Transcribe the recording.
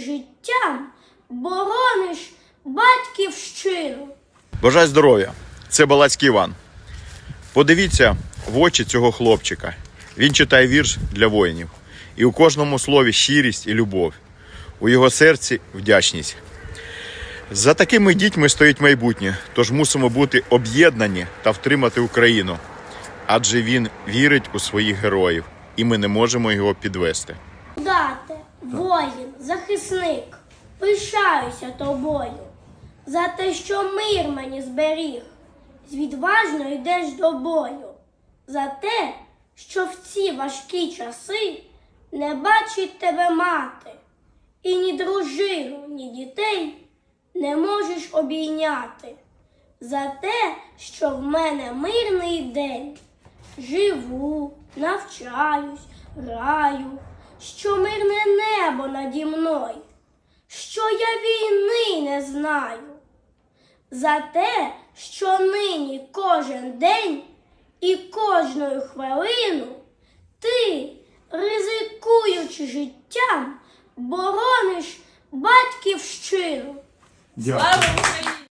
життям, борониш батьківщину. Бажаю здоров'я! Це Балацький Іван. Подивіться в очі цього хлопчика. Він читає вірш для воїнів. І у кожному слові щирість і любов. У його серці вдячність. За такими дітьми стоїть майбутнє, тож мусимо бути об'єднані та втримати Україну. Адже він вірить у своїх героїв, і ми не можемо його підвести. Дате, воїн, захисник, пишаюся тобою за те, що мир мені зберіг, звідважно йдеш до бою, за те, що в ці важкі часи не бачить тебе мати, і ні дружину, ні дітей не можеш обійняти, за те, що в мене мирний день. Живу, навчаюсь, граю, що мирне небо наді мною, що я війни не знаю. За те, що нині кожен день і кожну хвилину ти, ризикуючи життям, борониш батьківщину. Дякую. Слава Україні!